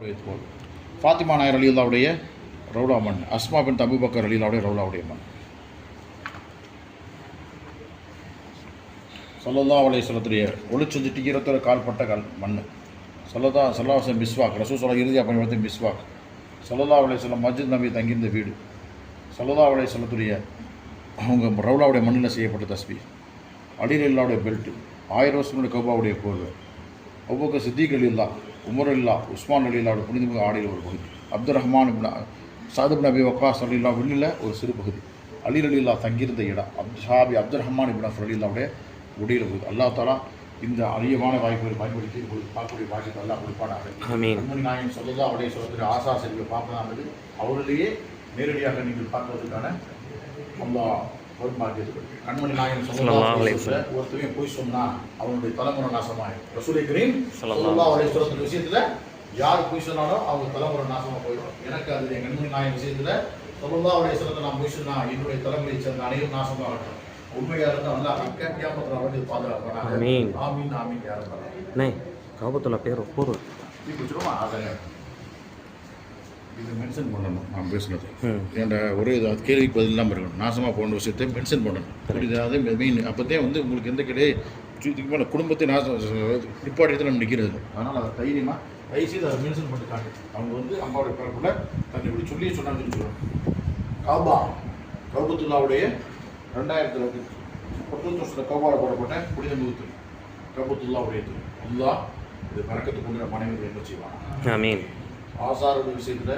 வைத்துக்கொள் ஃபாத்திமா நாயர் அலியுல்லாவுடைய ரவுலா மண் அஸ்மா பின் தபுபக்கர் அலியுல்லாவுடைய ரவுலாவுடைய மண். சொல்லதா அலை சொல்லத்துடைய ஒளிச்சொஞ்சு கால்பட்ட கால் மண் சொல்லதா சொல்லாசம் மிஸ்வாக் ரசூ சொல்ல இறுதியாக பயன்படுத்தி மிஸ்வாக். சொல்லதா அலை சொல்ல மஸ்ஜித் நபி தங்கியிருந்த வீடு. சொல்லதா அலை சொல்லத்துடைய அவங்க ரவுலாவுடைய மண்ணில் செய்யப்பட்ட தஸ்பி அலிரல்லாவுடைய பெல்ட்டு ஆயிரம் வருஷங்களுடைய கௌபாவுடைய போர்வை. ஒவ்வொரு சித்திகள் அலில்லா உமர் அல்லா உஸ்மான் அலில்லாவோட புனிதமிகு ஆடையில் ஒரு பகுதி. அப்துல் ரஹ்மான் சாதுப் நபி வக்காஸ் அலில்லா விண்ணில் ஒரு சிறு பகுதி. அலி அலில்லா தங்கியிருந்த இடம். அப்து ஷாபி அப்துல் ரஹ்மான் இப்னு அஃபர் அலில்லாவுடைய உடையில பகுதி. அல்லா தாலா இந்த அரியமான வாய்ப்புகளை பயன்படுத்தி உங்களுக்கு பார்க்கக்கூடிய பாக்கியத்தை எல்லாம் கொடுப்பானாக. கண்மணி நாயன் சொல்லதா அவருடைய சொல்லக்கூடிய ஆசா செல்வியை பார்ப்பதானது. அவர்களையே நேரடியாக நீங்கள் பார்ப்பதற்கான அல்லா பொறுப்பாக்கியது கண்மணி நாயன் வஸல்லம். ஒருத்தவன் போய் சொன்னா அவனுடைய தலைமுறை நாசமாயிடும் ரசூலை கரீம் அலைஹி வஸல்லம் விஷயத்துல யார் போய் சொன்னாலும் அவங்க தலைமுறை நாசமா போயிடும். எனக்கு அது என் கண்மணி நாயன் விஷயத்துல அலைஹி வஸல்லத்தை நான் போய் சொன்னா என்னுடைய தலைமுறையை சேர்ந்த அனைவரும் நாசமாகட்டும். உண்மையா இருந்தா அல்லாஹ் அக்கத்தியாமத்தில் வந்து பாதுகாப்பானாக. ஆமீன். ஆமீன் ஆமீன் யாரும் காபத்துள்ள பேர் போதும் ஆதாங்க இது மென்ஷன் பண்ணணும். நான் பேசுனது. ஏன்டா ஒரே இது அது கேள்விக்கு பதில் இல்லாமல் இருக்கணும். நாசமாக போன விஷயத்தை மென்ஷன் பண்ணணும். புரியுது? அது மெயின் அப்போதே வந்து உங்களுக்கு எந்த கிடையாது இதுக்கு மேலே குடும்பத்தை நாசம் நிப்பாட்டி நம்ம நிற்கிறது அதனால் அதை தைரியமாக தயவுசெய்து அதை மென்ஷன் பண்ணி காட்டு. அவங்க வந்து அம்மாவுடைய பிறப்புல தன்னை இப்படி சொல்லி சொன்னாங்கன்னு சொல்லுவாங்க காபா கௌபத்துல்லாவுடைய ரெண்டாயிரத்தில் பத்தொன்பது வருஷத்தில் கௌபாவில் போடப்பட்ட புனித முகத்து கௌபத்துல்லாவுடைய அல்லாஹ் இது பறக்கத்து கொண்டு மனைவி என்ன செய்வாங்க ஆசாரோட விஷயத்தில்